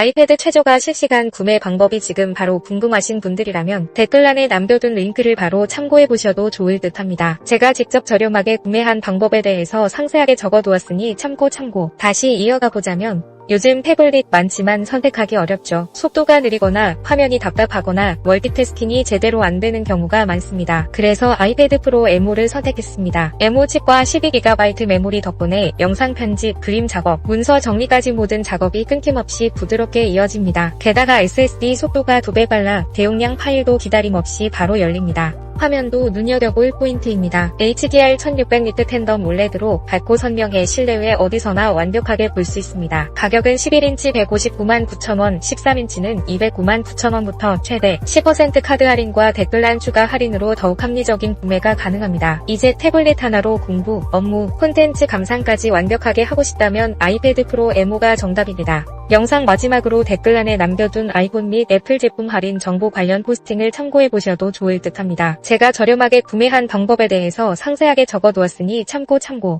아이패드 최저가 실시간 구매 방법이 지금 바로 궁금하신 분들이라면 댓글란에 남겨둔 링크를 바로 참고해보셔도 좋을 듯 합니다. 제가 직접 저렴하게 구매한 방법에 대해서 상세하게 적어두었으니 참고 참고. 다시 이어가 보자면 요즘 태블릿 많지만 선택하기 어렵죠. 속도가 느리거나 화면이 답답하거나 멀티태스킹이 제대로 안 되는 경우가 많습니다. 그래서 아이패드 프로 M5를 선택했습니다. M5 칩과 12GB 메모리 덕분에 영상 편집, 그림 작업, 문서 정리까지 모든 작업이 끊김없이 부드럽게 이어집니다. 게다가 SSD 속도가 2배 빨라 대용량 파일도 기다림 없이 바로 열립니다. 화면도 눈여겨볼 포인트입니다. HDR 1600니트 텐덤 올레드로 밝고 선명해 실내외 어디서나 완벽하게 볼 수 있습니다. 가격은 11인치 159만 9천원, 13인치는 209만 9천원부터 최대 10% 카드 할인과 댓글란 추가 할인으로 더욱 합리적인 구매가 가능합니다. 이제 태블릿 하나로 공부, 업무, 콘텐츠 감상까지 완벽하게 하고 싶다면 아이패드 프로 M5가 정답입니다. 영상 마지막으로 댓글란에 남겨둔 아이폰 및 애플 제품 할인 정보 관련 포스팅을 참고해보셔도 좋을 듯 합니다. 제가 저렴하게 구매한 방법에 대해서 상세하게 적어두었으니 참고 참고.